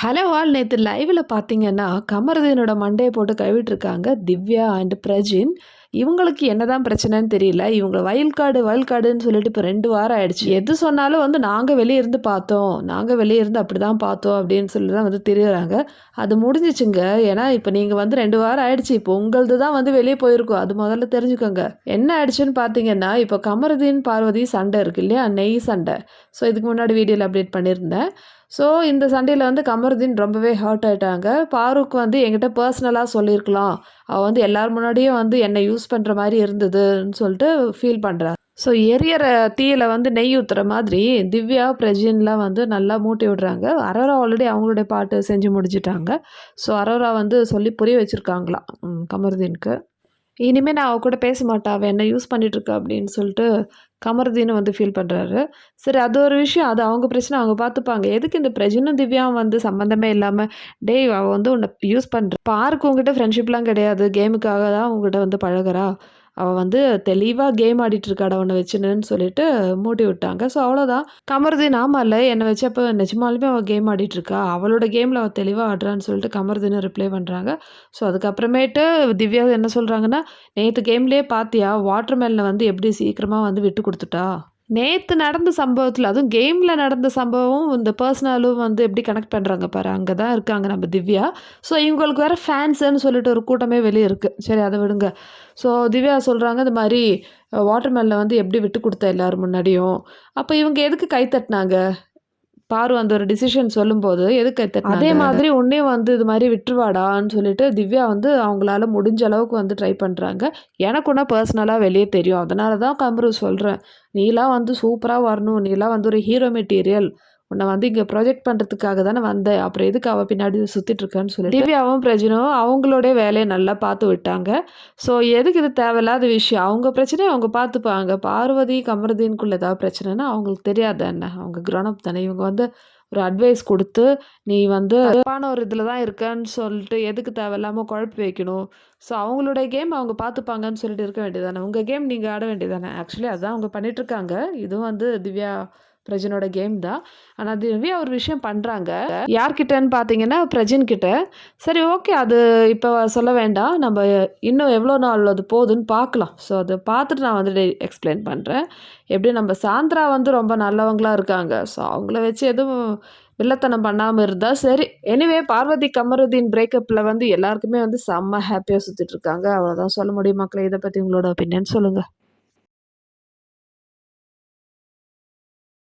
Hello all நேற்று லைவில் பார்த்தீங்கன்னா கமரதீனோட மண்டையை போட்டு கழுவிட்டுருக்காங்க திவ்யா அண்ட் பிரஜின். இவங்களுக்கு என்னதான் பிரச்சனைன்னு தெரியல. இவங்க வயல் காடு வயல் காடுன்னு சொல்லிட்டு இப்போ ரெண்டு வாரம் ஆயிடுச்சு. எது சொன்னாலும் வந்து நாங்கள் வெளியே இருந்து பார்த்தோம். நாங்கள் வெளியே இருந்து அப்படி தான் பார்த்தோம் அப்படின்னு சொல்லி தான் வந்து தெரியுறாங்க. அது முடிஞ்சிச்சுங்க. ஏன்னா இப்போ நீங்கள் வந்து ரெண்டு வாரம் ஆயிடுச்சு. இப்போ உங்களது தான் வந்து வெளியே போயிருக்கோம். அது முதல்ல தெரிஞ்சுக்கோங்க. என்ன ஆயிடுச்சுன்னு பார்த்தீங்கன்னா இப்போ கமருதீன் பார்வதி சண்டை இருக்கு இல்லையா? நெய் சண்டை. ஸோ இதுக்கு முன்னாடி வீடியோவில் அப்டேட் பண்ணியிருந்தேன். ஸோ இந்த சண்டையில் வந்து கமருதீன் ரொம்பவே ஹர்ட் ஆகிட்டாங்க பாரூக் வந்து என்கிட்ட பர்சனலாக சொல்லியிருக்கலாம். அவள் வந்து எல்லார் முன்னாடியும் வந்து என்னை யூஸ் பண்ணுற மாதிரி இருந்ததுன்னு சொல்லிட்டு ஃபீல் பண்ணுறா ஸோ எரியற தீயில் வந்து நெய் ஊற்றுற மாதிரி திவ்யா பிரஜின்லாம் வந்து நல்லா மூட்டி விடுறாங்க. அரோரா ஆல்ரெடி அவங்களுடைய பாட்டு செஞ்சு முடிச்சிட்டாங்க. ஸோ அரோரா வந்து சொல்லி புரிய வச்சுருக்காங்களாம் கமருதீனுக்கு? இனிமேல் நான் அவள் கூட பேச மாட்டா அவள் என்ன யூஸ் பண்ணிகிட்ருக்கா அப்படின்னு சொல்லிட்டு கமருதீன்னு வந்து ஃபீல் பண்ணுறாரு சரி அது ஒரு விஷயம். அது அவங்க பிரச்சனை அவங்க பார்த்துப்பாங்க எதுக்கு இந்த பிரஜனும் திவ்யாவும் வந்து சம்மந்தமே இல்லாமல் டேய் அவள் வந்து உன்னை யூஸ் பண்ணுற பார்க்கு உங்ககிட்ட ஃப்ரெண்ட்ஷிப்லாம் கிடையாது. கேமுக்காக தான் உங்ககிட்ட வந்து பழகிறா. அவள் வந்து தெளிவாக கேம் ஆடிட்டு இருக்காடா உன்னை வச்சுன்னு சொல்லிட்டு மூட்டி விட்டாங்க. ஸோ அவ்வளோதான் கமருதீன் ஆமாம் இல்லை என்னை வச்சு அப்போ நிஜமாலுமே அவள் கேம் ஆடிட்டுருக்கா? அவளோட கேமில் அவள் தெளிவாக ஆடுறான்னு சொல்லிட்டு கமருதீனை ரிப்ளை பண்ணுறாங்க ஸோ அதுக்கப்புறமேட்டு திவ்யா என்ன சொல்கிறாங்கன்னா நேற்று கேம்லேயே பார்த்தியா வாட்டர் மேலில் வந்து எப்படி சீக்கிரமாக வந்து விட்டு கொடுத்துட்டா? நேற்று நடந்த சம்பவத்தில் அதுவும் கேமில் நடந்த சம்பவம் இந்த பர்சனலும் வந்து எப்படி கனெக்ட் பண்ணுறாங்க பாரு அங்கே தான் இருக்காங்க நம்ம திவ்யா. ஸோ இவங்களுக்கு வேறு ஃபேன்ஸுன்னு சொல்லிட்டு ஒரு கூட்டமே வெளியே இருக்குது சரி அதை விடுங்க. ஸோ திவ்யா சொல்கிறாங்க இந்த மாதிரி வாட்டர் வந்து எப்படி விட்டு கொடுத்த எல்லோரும் முன்னாடியும்? அப்போ இவங்க எதுக்கு கை தட்டினாங்க? பாரு அந்த ஒரு டிசிஷன் சொல்லும்போது எதுக்கு அதே மாதிரி உன்னே வந்து இது மாதிரி விட்டுருவாடான்னு சொல்லிட்டு திவ்யா வந்து அவங்களால முடிஞ்ச அளவுக்கு வந்து ட்ரை பண்ணுறாங்க எனக்கு ஒன்றா பர்சனலாக வெளியே தெரியும். அதனால தான் கம்ரு சொல்கிறேன் நீலாம் வந்து சூப்பராக வரணும். நீலாம் வந்து ஒரு ஹீரோ மெட்டீரியல் உன்னை வந்து இங்கே ப்ரொஜெக்ட் பண்ணுறதுக்காக தானே வந்தேன். அப்புறம் எதுக்கு அவள் பின்னாடி சுற்றிட்டுருக்கான்னு சொல்லி திவ்யாவும் பிரஜனும் அவங்களோட வேலையை நல்லா பார்த்து விட்டாங்க. ஸோ எதுக்கு இது தேவையில்லாத விஷயம்? அவங்க பிரச்சனையை அவங்க பார்த்துப்பாங்க. பார்வதி கமரதீனுக்குள்ள ஏதாவது பிரச்சனைனா அவங்களுக்கு தெரியாது என்ன? அவங்க கிரௌனப் தானே. இவங்க வந்து ஒரு அட்வைஸ் கொடுத்து நீ வந்து தப்பான ஒரு இதில் தான் இருக்கன்னு சொல்லிட்டு எதுக்கு தேவையில்லாமல் குழப்பி வைக்கணும்? ஸோ அவங்களுடைய கேம் அவங்க பார்த்துப்பாங்கன்னு சொல்லிட்டு இருக்க வேண்டியதானே உங்கள் கேம் நீங்கள் ஆட வேண்டியதானே ஆக்சுவலி அதுதான் அவங்க பண்ணிகிட்ருக்காங்க இதுவும் வந்து திவ்யா பிரஜனோட கேம் தான். ஆனால் திவ்யா ஒரு விஷயம் பண்ணுறாங்க யார்கிட்டன்னு பார்த்தீங்கன்னா பிரஜின் கிட்ட. சரி ஓகே அது இப்போ சொல்ல வேண்டாம். நம்ம இன்னும் எவ்வளோ நாள் அது போகுதுன்னு பார்க்கலாம் ஸோ அதை பார்த்துட்டு நான் வந்துட்டு எக்ஸ்பிளைன் பண்ணுறேன் எப்படி நம்ம சாந்திரா வந்து ரொம்ப நல்லவங்களாக இருக்காங்க. ஸோ அவங்கள வச்சு எதுவும் வில்லத்தனம் பண்ணாமல் இருந்தால் சரி. எனிவே பார்வதி கமருதீன் பிரேக்கப்பில் வந்து எல்லாருக்குமே வந்து செம்ம ஹாப்பியாக சுற்றிட்டு இருக்காங்க. அவ்வளோதான் சொல்ல முடியும் மக்களை? இதை பற்றி உங்களோட ஒப்பீனியன் சொல்லுங்கள்